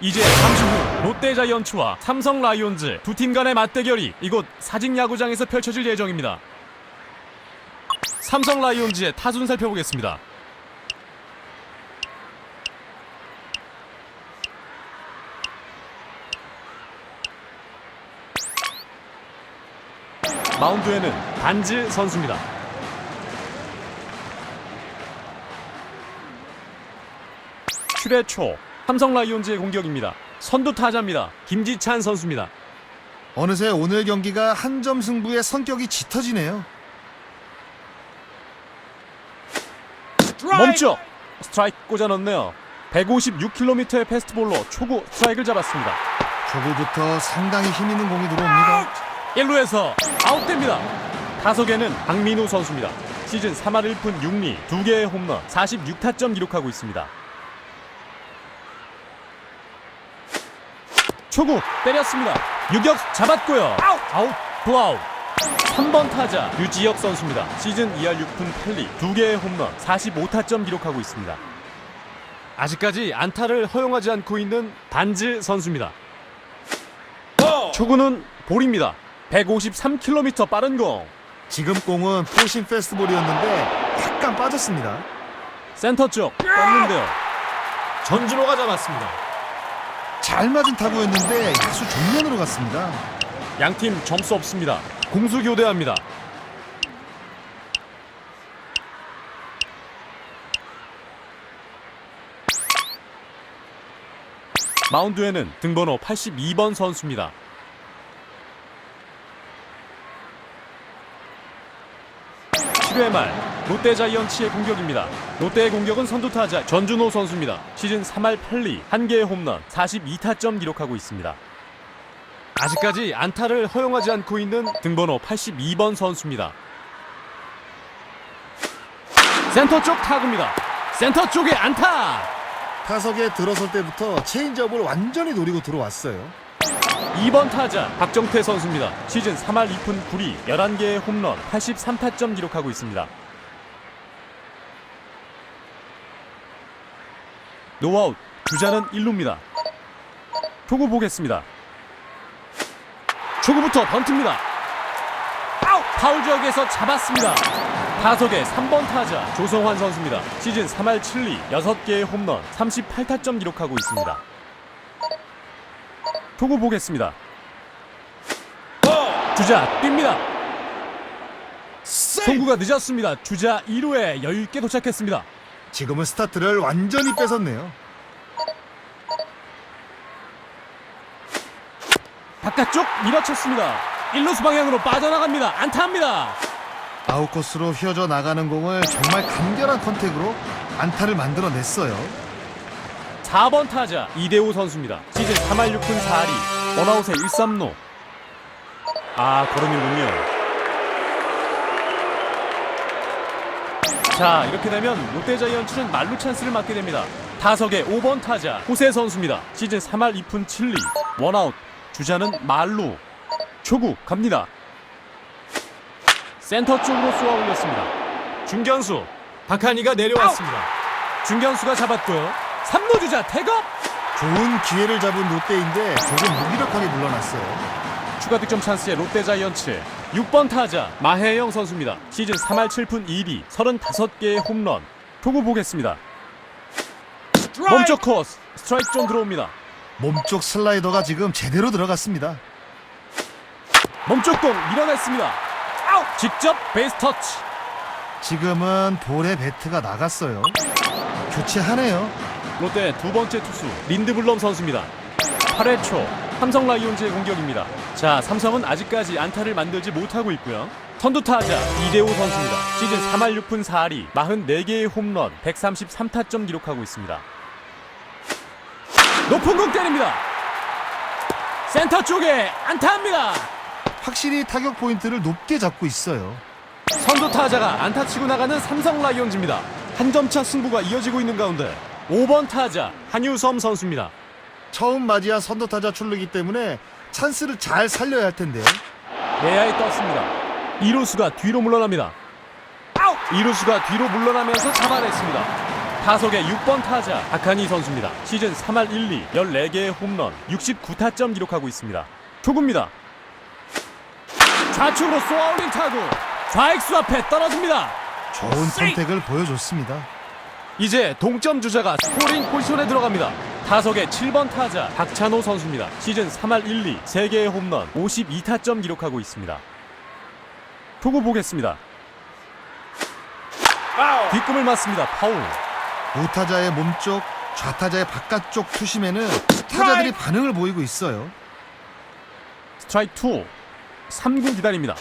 이제 잠시 후 롯데 자이언츠와 삼성 라이온즈 두 팀 간의 맞대결이 이곳 사직 야구장에서 펼쳐질 예정입니다. 삼성 라이온즈의 타순 살펴보겠습니다. 마운드에는 단즈 선수입니다. 출애 초 삼성 라이온즈의 공격입니다. 선두 타자입니다. 김지찬 선수입니다. 어느새 오늘 경기가 한 점 승부의 성격이 짙어지네요. 멈춰! 스트라이크 꽂아 넣네요. 156km의 패스트볼로 초구 스트라이크를 잡았습니다. 초구부터 상당히 힘 있는 공이 들어옵니다. 1루에서 아웃됩니다. 타석에는 박민우 선수입니다. 시즌 3할 1푼 6리 2개의 홈런 46타점 기록하고 있습니다. 초구 때렸습니다. 유격 잡았고요. 아웃 블아웃 3번 타자 유지혁 선수입니다. 시즌 2할 6푼 8리 2개의 홈런 45타점 기록하고 있습니다. 아직까지 안타를 허용하지 않고 있는 단즈 선수입니다. 초구는 볼입니다. 153km 빠른 공. 지금 공은 포신 페스티벌이었는데 약간 빠졌습니다. 센터 쪽 떴는데요. 전준호가 잡았습니다. 잘 맞은 타구였는데 야수 정면으로 갔습니다. 양팀 점수 없습니다. 공수 교대합니다. 마운드에는 등번호 82번 선수입니다. 칠회말 롯데 자이언츠의 공격입니다. 롯데의 공격은 선두타자 전준호 선수입니다. 시즌 3할 8리 1개의 홈런 42타점 기록하고 있습니다. 아직까지 안타를 허용하지 않고 있는 등번호 82번 선수입니다. 센터 쪽 타구입니다. 센터 쪽에 안타! 타석에 들어설 때부터 체인지업을 완전히 노리고 들어왔어요. 2번 타자 박정태 선수입니다. 시즌 3할 2푼 9리 11개의 홈런 83타점 기록하고 있습니다. 노아웃 주자는 1루입니다. 초구 보겠습니다. 초구부터 번트입니다. 파울 지역에서 잡았습니다. 타석의 3번 타자 조성환 선수입니다. 시즌 3할 7리 6개의 홈런 38타점 기록하고 있습니다. 초구 보겠습니다. 주자 뜁니다. 송구가 늦었습니다. 주자 2루에 여유 있게 도착했습니다. 지금은 스타트를 완전히 뺏었네요. 바깥쪽 밀어쳤습니다. 1루수 방향으로 빠져나갑니다. 안타합니다. 아웃코스로 휘어져 나가는 공을 정말 간결한 컨택으로 안타를 만들어냈어요. 4번 타자 이대호 선수입니다. 시즌 3할 6푼 4리 원아웃에 1, 3루. 아 일군요. 자 이렇게 되면 롯데자이언츠는 말루 찬스를 맞게 됩니다. 타석의 5번 타자 호세 선수입니다. 시즌 3할 2푼 7리 원아웃 주자는 말루 초구 갑니다. 센터 쪽으로 쏘아 올렸습니다. 중견수 박한이가 내려왔습니다. 중견수가 잡았고요. 3루 주자 태업 좋은 기회를 잡은 롯데인데 조금 무기력하게 물러났어요. 추가 득점 찬스의 롯데 자이언츠 6번 타자 마혜영 선수입니다. 시즌 3할 7푼 2리 35개의 홈런 초구 보겠습니다. 멈춰 코스 스트라이크 좀 들어옵니다. 몸쪽 슬라이더가 지금 제대로 들어갔습니다. 멈춰 공 밀어냈습니다. 직접 베이스 터치 지금은 볼에 배트가 나갔어요. 교체하네요. 롯데 두 번째 투수 린드블럼 선수입니다. 8회 초 삼성 라이온즈의 공격입니다. 자, 삼성은 아직까지 안타를 만들지 못하고 있고요. 선두 타자 이대호 선수입니다. 시즌 3할 6푼 4리 44개의 홈런 133타점 기록하고 있습니다. 높은 공 때립니다. 센터 쪽에 안타합니다. 확실히 타격 포인트를 높게 잡고 있어요. 선두 타자가 안타 치고 나가는 삼성 라이온즈입니다. 한 점차 승부가 이어지고 있는 가운데 5번 타자 한유섬 선수입니다. 처음 맞이한 선두타자 출루기 때문에 찬스를 잘 살려야 할 텐데요. 내야에 떴습니다. 이루수가 뒤로 물러납니다. 이루수가 뒤로 물러나면서 잡아냈습니다. 타석의 6번 타자 박한희 선수입니다. 시즌 3할 1리 14개의 홈런 69타점 기록하고 있습니다. 초구입니다. 좌측으로 쏘아올린 타구 좌익수 앞에 떨어집니다. 좋은 선택을 보여줬습니다. 이제 동점 주자가 스코링 포지션에 들어갑니다. 타석의 7번 타자 박찬호 선수입니다. 시즌 3할 1리 3개의 홈런 52타점 기록하고 있습니다. 초구 보겠습니다. 뒷꿈을 맞습니다. 파울. 우타자의 몸쪽, 좌타자의 바깥쪽 투심에는 타자들이 반응을 보이고 있어요. 스트라이크 2. 3구 기다립니다.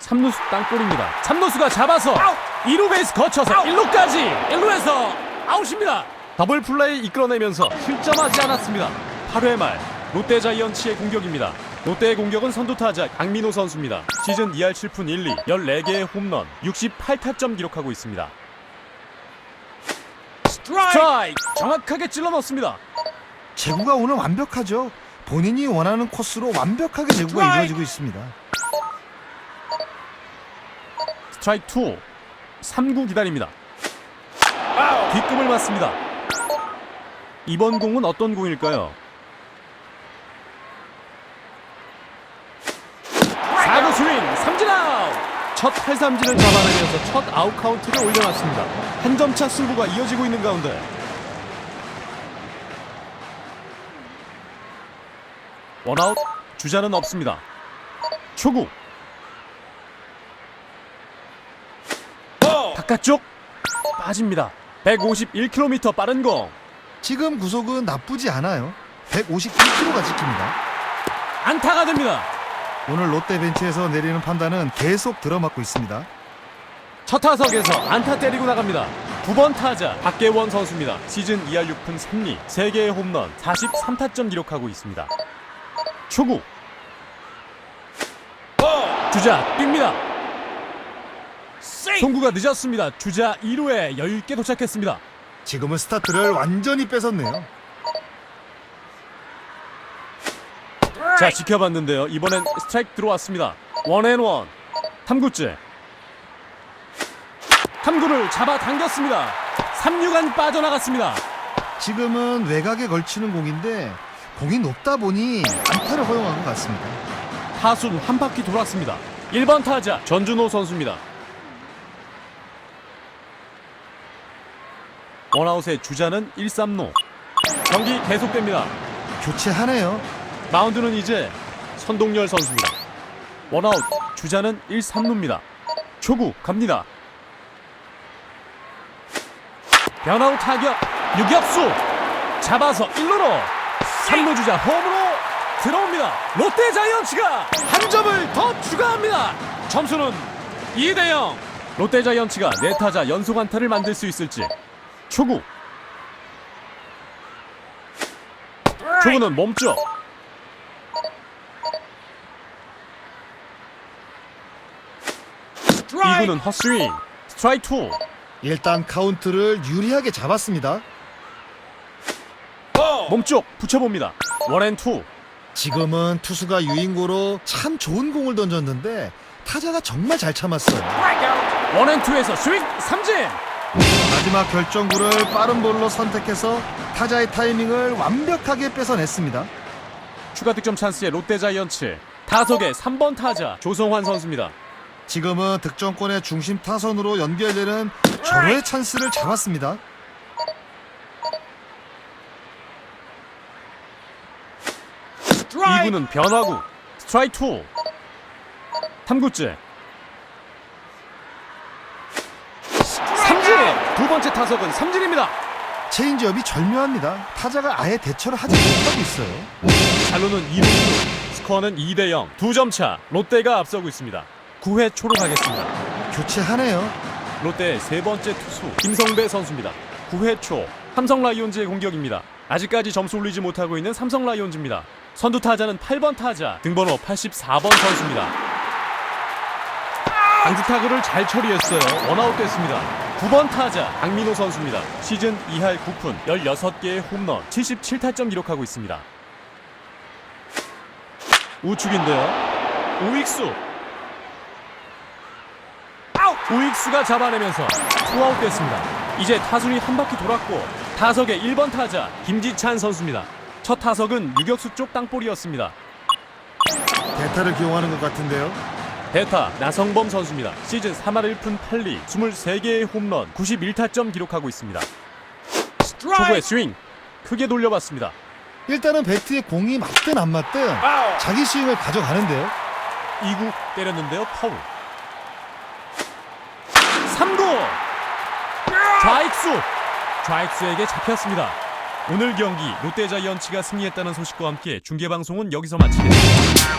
3루수 땅볼입니다. 3루수가 잡아서 2루 베이스 거쳐서 1루까지 1루에서 아웃입니다. 더블 플레이 이끌어내면서 실점하지 않았습니다. 8회 말 롯데 자이언츠의 공격입니다. 롯데의 공격은 선두 타자 강민호 선수입니다. 시즌 2할 7푼 1리 14개의 홈런 68타점 기록하고 있습니다. 스트라이크 정확하게 찔러 넣습니다. 제구가 오늘 완벽하죠. 본인이 원하는 코스로 완벽하게 제구가 이루어지고 있습니다. 스트라이크 2 3구 기다립니다 뒷꿈을 맞습니다 이번 공은 어떤 공일까요? 4구 스윙 삼진 아웃. 첫 탈삼진을 잡아내면서 첫 아웃 카운트를 올려놨습니다. 한 점 차 승부가 이어지고 있는 가운데. 원아웃 주자는 없습니다. 초구. 바깥쪽. 빠집니다. 151km 빠른 공 지금 구속은 나쁘지 않아요. 151km가 찍힙니다. 안타가 됩니다. 오늘 롯데 벤치에서 내리는 판단은 계속 들어맞고 있습니다. 첫 타석에서 안타 때리고 나갑니다. 9번 타자 박계원 선수입니다. 시즌 2할 6푼 3리 3개의 홈런 43타점 기록하고 있습니다. 초구 주자 뜁니다. 송구가 늦었습니다. 주자 2루에 여유 있게 도착했습니다. 지금은 스타트를 완전히 뺏었네요. 자 지켜봤는데요. 이번엔 스트라이크 들어왔습니다. 원앤원 탐구째 탐구를 잡아 당겼습니다. 3루간 빠져나갔습니다. 지금은 외곽에 걸치는 공인데 공이 높다 보니 안타를 허용한 것 같습니다. 타순 한 바퀴 돌았습니다. 1번 타자 전준호 선수입니다. 원아웃의 주자는 1, 3루. 경기 계속됩니다. 교체하네요. 마운드는 이제 선동열 선수입니다. 원아웃 주자는 1, 3루입니다. 초구 갑니다. 변아웃 타격 유격수 잡아서 1루로 3루 주자 홈으로 들어옵니다. 롯데 자이언츠가 한 점을 더 추가합니다. 점수는 2대 0. 롯데 자이언츠가 네 타자 연속 안타를 만들 수 있을지 초구. 초구는 몸쪽. 2구는 헛스윙. 스트라이크 2 일단 카운트를 유리하게 잡았습니다. 몸쪽 붙여봅니다. 원앤투. 지금은 투수가 유인고로 참 좋은 공을 던졌는데 타자가 정말 잘 참았어요. 원앤투에서 스윙 삼진 마지막 결정구를 빠른 볼로 선택해서 타자의 타이밍을 완벽하게 뺏어냈습니다. 추가 득점 찬스의 롯데 자이언츠 타석의 3번 타자 조성환 선수입니다 지금은 득점권의 중심 타선으로 연결되는 절호의 찬스를 잡았습니다. 이구는 변화구 스트라이크 2 탐구째 삼진 두 번째 타석은 삼진입니다 체인지업이 절묘합니다. 타자가 아예 대처를 하지 못하고 있어요. 잘로는 2루 스코어는 2대 0 두 점 차 롯데가 앞서고 있습니다 9회 초로 가겠습니다 교체하네요. 롯데의 세 번째 투수 김성배 선수입니다. 9회 초 삼성 라이온즈의 공격입니다. 아직까지 점수 올리지 못하고 있는 삼성 라이온즈입니다. 선두 타자는 8번 타자 등번호 84번 선수입니다. 강지 타구를 잘 처리했어요. 원아웃 됐습니다. 9번 타자 강민호 선수입니다. 시즌 2할 9푼 16개의 홈런 77타점 기록하고 있습니다. 우측인데요. 우익수 우익수가 잡아내면서 투아웃 됐습니다. 이제 타순이 한 바퀴 돌았고 타석의 1번 타자 김지찬 선수입니다. 첫 타석은 유격수 쪽 땅볼이었습니다. 대타를 기용하는 것 같은데요. 대타 나성범 선수입니다. 시즌 3할 1푼 8리 23개의 홈런 91타점 기록하고 있습니다. 초구의 스윙 크게 돌려봤습니다. 일단은 배트에 공이 맞든 안 맞든 자기 스윙을 가져가는데요. 2구 때렸는데요. 파울. 3구 좌익수 좌익수에게 잡혔습니다. 오늘 경기 롯데자이언츠가 승리했다는 소식과 함께 중계방송은 여기서 마치겠습니다.